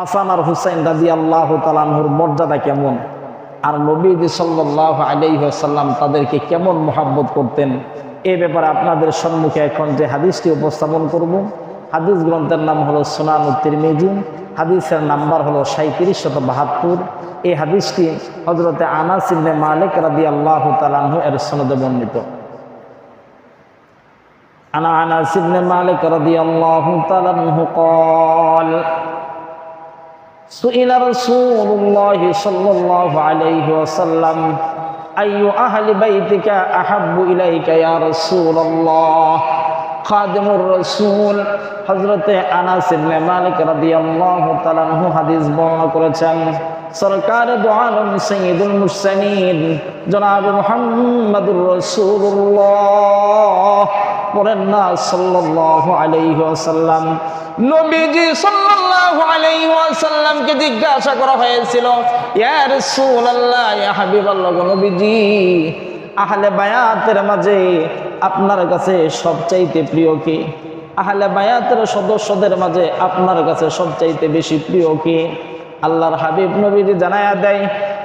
হাসান আর হুসাইন রাজি আল্লাহ তালানহুর মর্যাদা কেমন আর নবীজি সাল্লাহ আলাইসাল্লাম তাদেরকে কেমন মোহাব্বত করতেন এ ব্যাপারে আপনাদের সম্মুখে এখন যে হাদিসটি উপস্থাপন করব হাদিস গ্রন্থের নাম হলো সোনান তিরমিজি হাদিসের নাম্বার হলো সাঁত্রিশ শত বাহাত্তর এই হাদিসটি হজরতে আনাস ইবনে মালিক রাদি আল্লাহ তালানহু এর সনদে বর্ণিত عن انس بن مالك رضي الله تعالى عنه قال سئل رسول الله صلى الله عليه وسلم اي اهل بيتك احب اليك يا رسول الله خادم الرسول হজরতে আনাস ইবনে মালিক রাদিয়াল্লাহু তাআলা আনহু হাদিস বর্ণনা করেছেন সরকার দু আলম সৈয়দুল মুরসালিন জনাব মুহাম্মাদুর রাসূলুল্লাহ পড়েন না সাল্লাল্লাহু আলাইহি ওয়াসাল্লাম নবীজি সাল্লাল্লাহু ওয়াসাল্লামকে জিজ্ঞাসা করা হয়েছিল, ইয়া রাসূলুল্লাহ, ইয়া হাবিবাল্লাহ, গো নবীজি, আহলে বায়াতের মাঝে আপনার কাছে সবচাইতে প্রিয় কি? আহলে বায়াতের সদস্যদের মাঝে আপনার কাছে সবচাইতে বেশি প্রিয় কি? আল্লাহর হাবিব নবীজি জানায়া দেয়,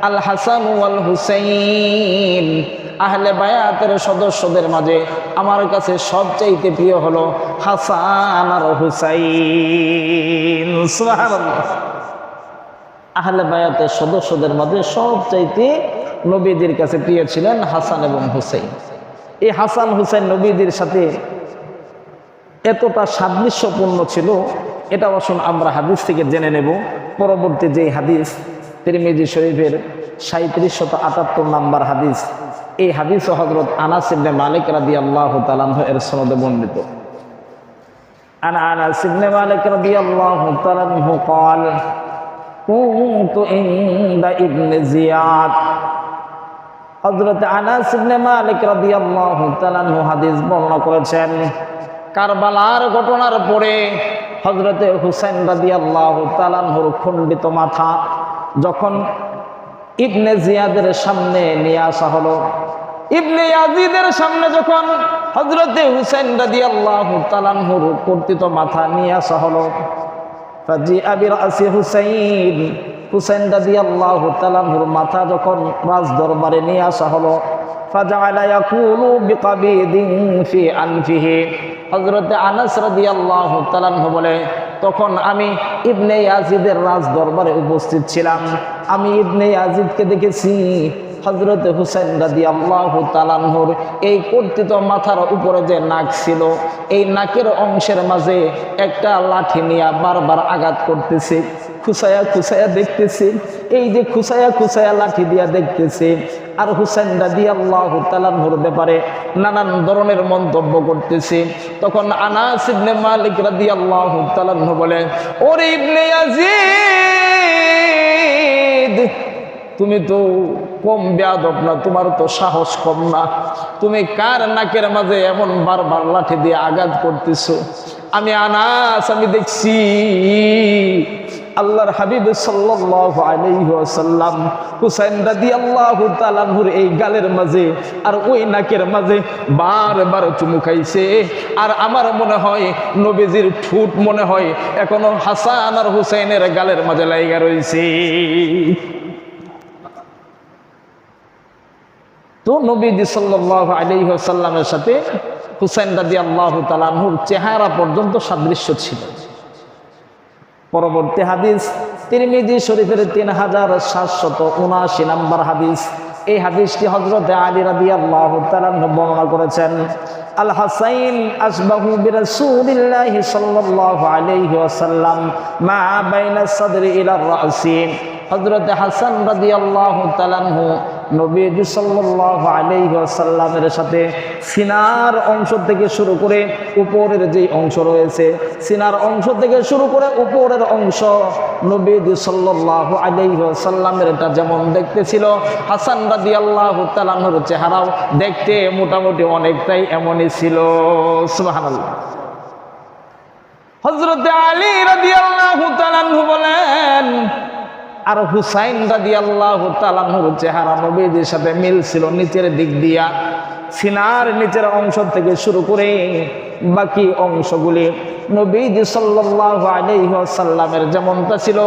আল হাসান ওয়াল হুসাইন, আহলে বায়াতের সদস্যদের মাঝে আমার কাছে সবচাইতে প্রিয় হলো হাসান আর হুসাইন। সুবহানাল্লাহ। আহলে বায়াতের সদস্যদের মাঝে সবচাইতে নবীদের কাছে প্রিয় ছিলেন হাসান এবং হুসাইন। এই হাসান, হুসাইন নবীদের সাথে এতটা সাদৃশ্যপূর্ণ ছিল এটা আসুন আমরা হাদিস থেকে জেনে নেব। পরবর্তী যে হাদিস, তিরমিজি শরীফের সাঁত্রিশ শত আটাত্তর নাম্বার হাদিস, এই হাদিস হজরত আনাস ইবনে মালিক রাদি আল্লাহ তালাহ এর সনদে বর্ণিত। عن انس بن مالك رضي الله تعالى عنه قال كنت عند ابن زياد হযরত আনাস ইবনে মালিক রাদিয়াল্লাহু তাআলা আনহু হাদিস বর্ণনা করেছেন কারবালার ঘটনার পরে হযরতে হুসাইন রাদিয়াল্লাহু তাআলা আনহুর খণ্ডিত মাথা যখন ইবনে জিয়াদের সামনে নিয়ে আসা হলো ইবনে ইয়াজিদের সামনে যখন হযরতে হুসাইন রাদিয়াল্লাহু তাআলা আনহুর কর্তিত মাথা নিয়ে আসা হলো ফাজি আবির আসি হুসাইন হুসাইন রাজি আল্লাহ তালাহুর মাথা যখন রাজ দরবারে নিয়ে আসা হলো হযরত আনাস রাদিয়াল্লাহু তাআলা বলে, তখন আমি ইবনে ইয়াজিদের রাজ দরবারে উপস্থিত ছিলাম। আমি ইবনে ইয়াজিদকে দেখেছি। হজরত হুসেন রাদি আল্লাহ তালানহুর এই কর্তৃত মাথার উপরে যে নাক ছিল, এই নাকের অংশের মাঝে একটা লাঠি নিয়ে বারবার আঘাত করতেছে, খুসায়া খুসায়া দেখতেছে, এই যে খুসায়া খুসায়া লাঠি দিয়া দেখতেছে। আর হুসেন রাদি আল্লাহ তালানহুর ব্যাপারে নানান ধরনের মন্তব্য করতেছে। তখন আনাস ইবনে মালিক রাদি আল্লাহ তালানহু বলে ওরে ইবনে ইয়াজিদ তুমি তো কম বেয়াদব না, তোমার তো সাহস কম না। তুমি কার নাকের মাঝে এমন বারবার লাঠি দিয়ে আঘাত করতেছো? আমি আনাস, আমি দেখছি আল্লাহর হাবিব সাল্লাল্লাহু আলাইহি হুসাইন রাদিয়াল্লাহু তাআলার এই গালের মাঝে আর ওই নাকের মাঝে বারবার চুমু খাইছে। আর আমার মনে হয় নবীজির ঠুট মনে হয় এখনও হাসান আর হুসাইনের গালের মাঝে লাইগা রয়েছে তো নবীজি সাল্লাহ আলিহাসাল্লামের সাথে হুসাইন রাজি আল্লাহ তালাহুর চেহারা পর্যন্ত সাদৃশ্য ছিল। পরবর্তী হাদিস, তিরমিজি শরীফের তিন হাজার সাতশত উনআশি নাম্বার হাদিস। এই হাদিসটি হজরত আলী রাদি আল্লাহ বর্ণনা করেছেন, আল হাসাইন আসবাহু বিরাসূলিল্লাহি সাল্লাল্লাহু আলাইহি ওয়াসাল্লাম মা বাইনা সাদরি ইলা রাসি। হযরত হাসান রাদিয়াল্লাহু তাআলাহু নবীজি সাল্লাল্লাহু আলাইহি ওয়াসাল্লামের সাথে সিনার অংশ থেকে শুরু করে উপরের যে অংশ রয়েছে, সিনার অংশ থেকে শুরু করে উপরের অংশ আলাইহি ওয়াসাল্লামের এটা যেমন দেখতে ছিল হাসান রাদিয়াল্লাহু তাআলার চেহারাও দেখতে মোটামুটি অনেকটাই এমনই ছিল। সুবহানাল্লাহ। হযরত আলী রাদিয়াল্লাহু তাআলা বলেন আর হুসাইন রাদি আল্লাহ তালাহুর চেহারা নবীদের সাথে মিল ছিল নিচের দিক দিয়া। সিনার নিচের অংশ থেকে শুরু করে বাকি অংশগুলি আলাইহি ওয়াসাল্লামের যেমনটা ছিল।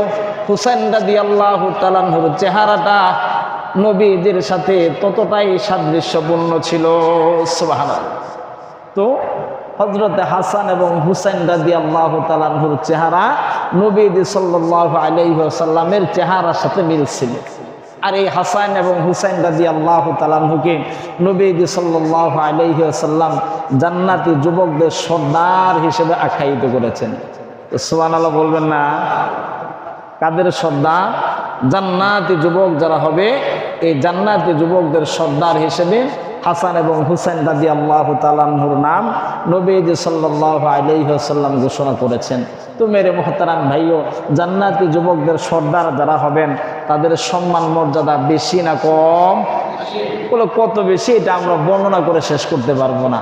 হুসাইন রাদিয়াল্লাহু তাআলার চেহারাটা নবীদের সাথে ততটাই সাদৃশ্যপূর্ণ ছিল। সুবহানাল্লাহ। তো হজরতে হাসান এবং হুসাইন রাজি আল্লাহ তালাহুর চেহারা নবীদি সাল্লাহ আলাইসাল্লামের চেহারার সাথে মিলছিল। আর এই হাসান এবং হুসাইন রাজি আল্লাহ তালাহুকে নবীদি সাল্লাহ আলাইসাল্লাম জান্নাতি যুবকদের সর্দার হিসেবে আখ্যায়িত করেছেন। সোহান আল্লাহ বলবেন না, কাদের সর্দার? জান্নাতি যুবক যারা হবে, এই জান্নাতি যুবকদের সর্দার হিসেবে হাসান এবং হুসাইন রাজি আল্লাহ তালাহুর নাম নবীজ সাল্লাহ আলাইসাল্লাম ঘোষণা করেছেন, তো মেরে মহতারাম ভাইও, জান্নাতি যুবকদের সর্দার যারা হবেন, তাদের সম্মান মর্যাদা বেশি না কম? বলে, কত বেশি? এটা আমরা বর্ণনা করে শেষ করতে পারব না।